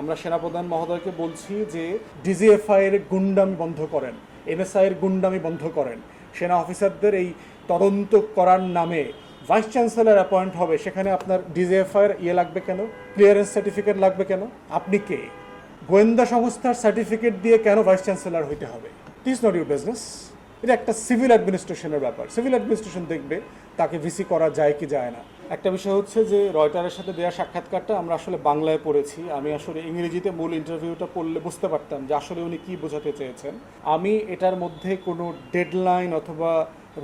আমরা সেনাপ্রধান মহোদয়কে বলছি যে ডিজিএফআই এর গুন্ডামি বন্ধ করেন এনএসআই এর গুন্ডামি বন্ধ করেন। সেনা অফিসারদের এই তদন্ত করার নামে ভাইস চ্যান্সেলর অ্যাপয়েন্ট হবে। সেখানে আপনার ডিজিএফআই এর ইয়ে লাগবে কেন? ক্লিয়ারেন্স সার্টিফিকেট লাগবে কেন? আপনি কে? গোয়েন্দা সংস্থার সার্টিফিকেট দিয়ে কেন ভাইস চ্যান্সেলর হইতে হবে? দিস নট ইউর বিজনেস এটা একটা সিভিল অ্যাডমিনিস্ট্রেশনের ব্যাপার। সিভিল অ্যাডমিনিস্ট্রেশন দেখবে, তাকে ভিসি করা যায় কি যায় না। একটা বিষয় হচ্ছে যে, রয়টারের সাথে দেওয়া সাক্ষাৎকারটা আমরা আসলে বাংলায় পড়েছি। আমি আসলে ইংরেজিতে মূল ইন্টারভিউটা পড়লে বুঝতে পারতাম যে আসলে উনি কি বোঝাতে চেয়েছেন। আমি এটার মধ্যে কোনো ডেডলাইন অথবা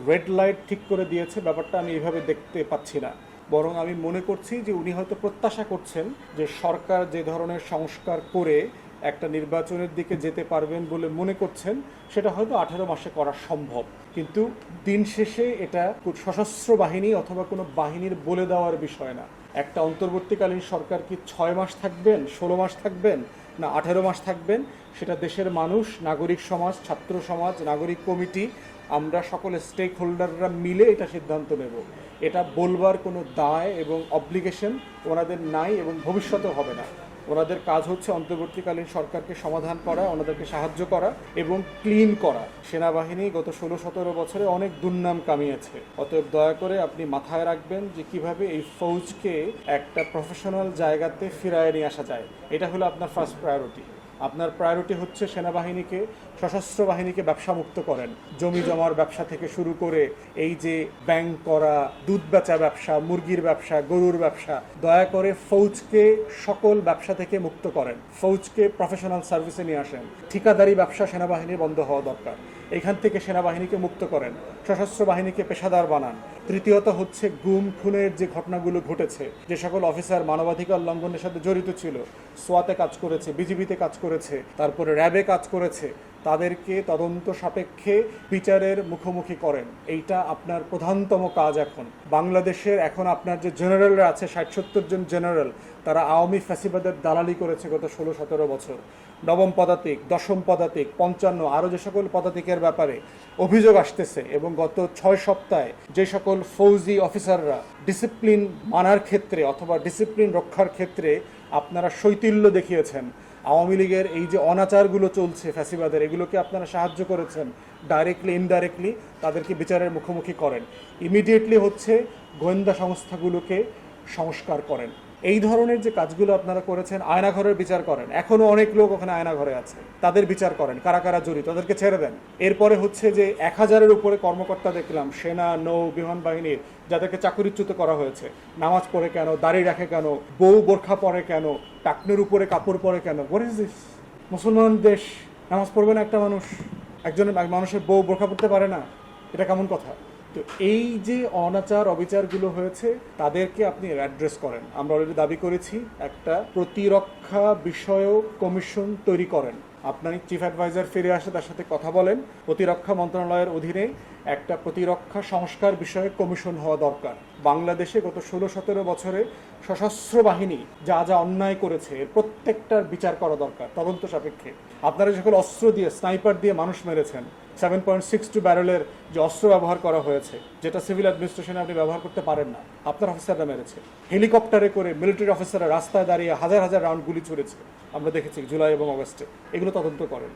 রেড লাইট ঠিক করে দিয়েছে, ব্যাপারটা আমি এইভাবে দেখতে পাচ্ছি না। বরং আমি মনে করছি যে উনি হয়তো প্রত্যাশা করছেন যে সরকার যে ধরনের সংস্কার করে একটা নির্বাচনের দিকে যেতে পারবেন বলে মনে করছেন, সেটা হয়তো আঠেরো মাসে করা সম্ভব। কিন্তু দিন শেষে এটা সশস্ত্র বাহিনী অথবা কোনো বাহিনীর বলে দেওয়ার বিষয় না। একটা অন্তর্বর্তীকালীন সরকার কি ছয় মাস থাকবেন, ষোলো মাস থাকবেন, না আঠেরো মাস থাকবেন? সেটা দেশের মানুষ, নাগরিক সমাজ, ছাত্র সমাজ, নাগরিক কমিটি, আমরা সকলে স্টেক হোল্ডাররা মিলে এটা সিদ্ধান্ত নেব। এটা বলবার কোনো দায় এবং অব্লিগেশন ওনাদের নাই এবং ভবিষ্যতেও হবে না। ওনাদের কাজ হচ্ছে অন্তর্বর্তীকালীন সরকারকে সমাধান করা, ওনাদেরকে সাহায্য করা এবং ক্লিন করা। সেনাবাহিনী গত ষোলো সতেরো বছরে অনেক দুর্নাম কামিয়েছে। অতএব দয়া করে আপনি মাথায় রাখবেন যে কীভাবে এই ফৌজকে একটা প্রফেশনাল জায়গাতে ফিরায় নিয়ে আসা যায়। এটা হলো আপনার ফার্স্ট প্রায়োরিটি আপনার প্রায়োরিটি হচ্ছে সেনাবাহিনীকে, সশস্ত্র বাহিনীকে ব্যবসা মুক্ত করেন। জমি জমার ব্যবসা থেকে শুরু করে এই যে ব্যাংক করা, দুধ বেচা ব্যবসা, মুরগির ব্যবসা, গরুর ব্যবসা, দয়া করে ফৌজকে সকল ব্যবসা থেকে মুক্ত করেন। ফৌজকে প্রফেশনাল সার্ভিসে নিয়ে আসেন। ঠিকাদারি ব্যবসা সেনাবাহিনী বন্ধ হওয়া দরকার। এখান থেকে সেনাবাহিনীকে মুক্ত করেন, সশস্ত্র বাহিনীকে পেশাদার বানান। তৃতীয়ত হচ্ছে গুম, খুনের যে ঘটনাগুলো ঘটেছে, যে সকল অফিসার মানবাধিকার লঙ্ঘনের সাথে জড়িত ছিল, সোয়াতে কাজ করেছে, বিজিবিতে কাজ করেছে, তারপরে র্যাবে কাজ করেছে তাদেরকে তদন্ত সাপেক্ষে বিচারের মুখোমুখি করেন। এইটা আপনার প্রধানতম কাজ এখন। বাংলাদেশের এখন আপনার যে জেনারেলরা আছে ষাট সত্তর জন জেনারেল, তারা আওয়ামী ফ্যাসিবাদের দালালি করেছে গত ষোলো সতেরো বছর। নবম পদাতিক, দশম পদাতিক, পঞ্চান্ন, আরও যে সকল পদাতিকের ব্যাপারে অভিযোগ আসতেছে এবং গত ছয় সপ্তাহে যে সকল ফৌজি অফিসাররা ডিসিপ্লিন মানার ক্ষেত্রে অথবা ডিসিপ্লিন রক্ষার ক্ষেত্রে আপনারা শৈতিল্য দেখিয়েছেন আওয়ামী লীগের এই যে অনাচারগুলো চলছে ফ্যাসিবাদের, এগুলোকে আপনারা সাহায্য করেছেন ডাইরেক্টলি ইনডাইরেক্টলি তাদেরকে বিচারের মুখোমুখি করেন। ইমিডিয়েটলি হচ্ছে গোয়েন্দা সংস্থাগুলোকে সংস্কার করেন। এই ধরনের যে কাজগুলো আপনারা করেছেন, আয়নাঘরের বিচার করেন। এখনও অনেক লোক ওখানে আয়নাঘরে আছে। তাদের বিচার করেন, কারা কারা জড়িত, তাদেরকে ছেড়ে দেন। এরপরে হচ্ছে যে এক হাজারের উপরে কর্মকর্তা দেখলাম, সেনা, নৌ, বিমান বাহিনীর, যাদেরকে চাকরিচ্যুত করা হয়েছে। নামাজ পড়ে কেন, দাড়ি রাখে কেন, বউ বোরখা পরে কেন, টাকনের উপরে কাপড় পরে কেন? হোয়াট ইজ দিস মুসলমান দেশ, নামাজ পড়বে না একটা মানুষ? একজনের মানুষের বউ বোরখা পড়তে পারে না? এটা কেমন কথা? তো এই যে অনাচার, অবিচারগুলো হয়েছে, তাদেরকে আপনি অ্যাড্রেস করেন। আমরা অলরেডি দাবি করেছি, একটা প্রতিরক্ষা বিষয়ক কমিশন তৈরি করেন। আপনার চিফ অ্যাডভাইজার ফিরে আসে, তার সাথে কথা বলেন। প্রতিরক্ষা মন্ত্রণালয়ের অধীনে একটা প্রতিরক্ষা সংস্কার বিষয়ক কমিশন হওয়া দরকার। বাংলাদেশে গত ষোলো সতেরো বছরে সশস্ত্র বাহিনী যা যা অন্যায় করেছে প্রত্যেকটার বিচার করা দরকার, তদন্ত সাপেক্ষে। আপনারা যখন অস্ত্র দিয়ে স্নাইপার দিয়ে মানুষ মেরেছেন সেভেন পয়েন্ট সিক্স টু ব্যারেলের যে অস্ত্র ব্যবহার করা হয়েছে, যেটা সিভিল অ্যাডমিনিস্ট্রেশনে আপনি ব্যবহার করতে পারেন না, আপনার অফিসাররা মেরেছে। হেলিকপ্টারে করে মিলিটারি অফিসাররা রাস্তায় দাঁড়িয়ে হাজার হাজার রাউন্ড গুলি ছুড়েছে, আমরা দেখেছি জুলাই এবং অগস্টে। এগুলো তদন্ত করেন।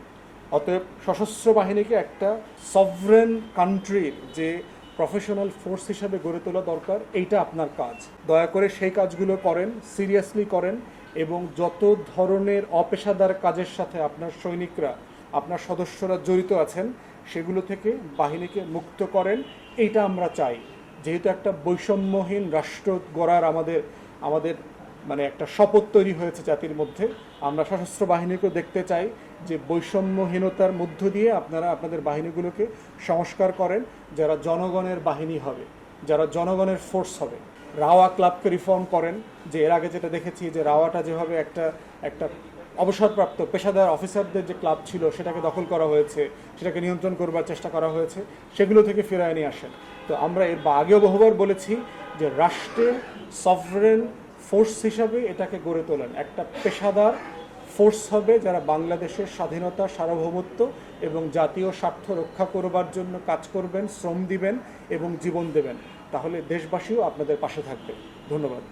অতএব সশস্ত্র বাহিনীকে একটা সভরেন কান্ট্রির যে প্রফেশনাল ফোর্স হিসাবে গড়ে তোলা দরকার, এইটা আপনার কাজ। দয়া করে সেই কাজগুলো করেন সিরিয়াসলি করেন এবং যত ধরনের অপেশাদার কাজের সাথে আপনার সৈনিকরা, আপনার সদস্যরা জড়িত আছেন সেগুলো থেকে বাহিনীকে মুক্ত করেন। এটা আমরা চাই। যেহেতু একটা বৈষম্যহীন রাষ্ট্র গড়ার আমাদের আমাদের মানে একটা শপথ তৈরি হয়েছে জাতির মধ্যে, আমরা সশস্ত্র বাহিনীকেও দেখতে চাই যে বৈষম্যহীনতার মধ্য দিয়ে আপনারা আপনাদের বাহিনীগুলোকে সংস্কার করেন, যারা জনগণের বাহিনী হবে, যারা জনগণের ফোর্স হবে। রাওয়া ক্লাবকে রিফর্ম করেন, যে এর আগে যেটা দেখেছি যে রাওয়াটা যেভাবে একটা একটা অবসরপ্রাপ্ত পেশাদার অফিসারদের যে ক্লাব ছিল, সেটাকে দখল করা হয়েছে, সেটাকে নিয়ন্ত্রণ করবার চেষ্টা করা হয়েছে, সেগুলো থেকে ফেরায় নিয়ে আসেন। তো আমরা এর বা আগেও বহুবার বলেছি যে রাষ্ট্রের সফরেন ফোর্স হিসাবে এটাকে গড়ে তোলেন। একটা পেশাদার ফোর্স হবে যারা বাংলাদেশের স্বাধীনতা, সার্বভৌমত্ব এবং জাতীয় স্বার্থ রক্ষা করবার জন্য কাজ করবেন, শ্রম দিবেন এবং জীবন দেবেন। তাহলে দেশবাসীও আপনাদের পাশে থাকবে। ধন্যবাদ।